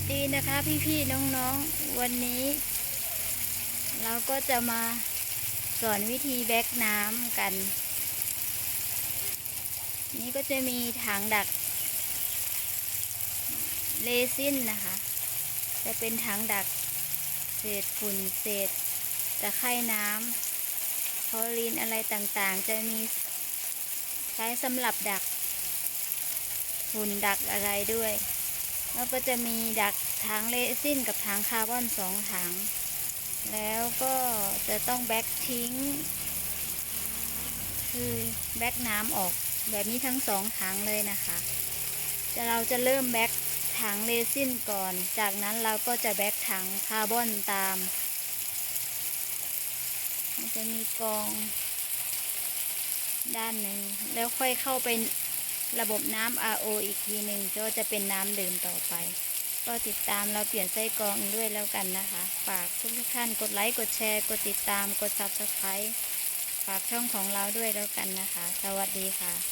สดีนะคะพี่ๆน้องๆ วันนี้ เราก็จะมาสอนวิธีแบกน้ำกัน นี่ก็จะมีถังดักเลซินนะคะ จะเป็นถังดักเศษฝุ่นเศษตะไคร่น้ำคลอรีนอะไรต่างๆ จะมีใช้สำหรับดักฝุ่นดักอะไรด้วย แล้วก็จะมีดักถังเรซินกับถังคาร์บอนสองถังแล้วก็จะต้องแบ็กทิ้ง คือแบ็กน้ำออกแบบนี้ทั้งสองถังเลยนะคะจะเราจะเริ่มแบ็กถังเรซินก่อน จากนั้นเราก็จะแบ็กถังคาร์บอนตาม มันจะมีกอง ด้านหนึ่งแล้วค่อยเข้าไป ระบบน้ำ RO อีกทีหนึ่งก็จะเป็นน้ำดื่มต่อไป ก็ติดตามเราเปลี่ยนไส้กรองด้วยแล้วกันนะคะ ฝากทุกทุกๆท่านกดไลค์ กดแชร์ กดติดตาม กด Subscribe ฝากช่องของเราด้วยแล้วกันนะคะ สวัสดีค่ะ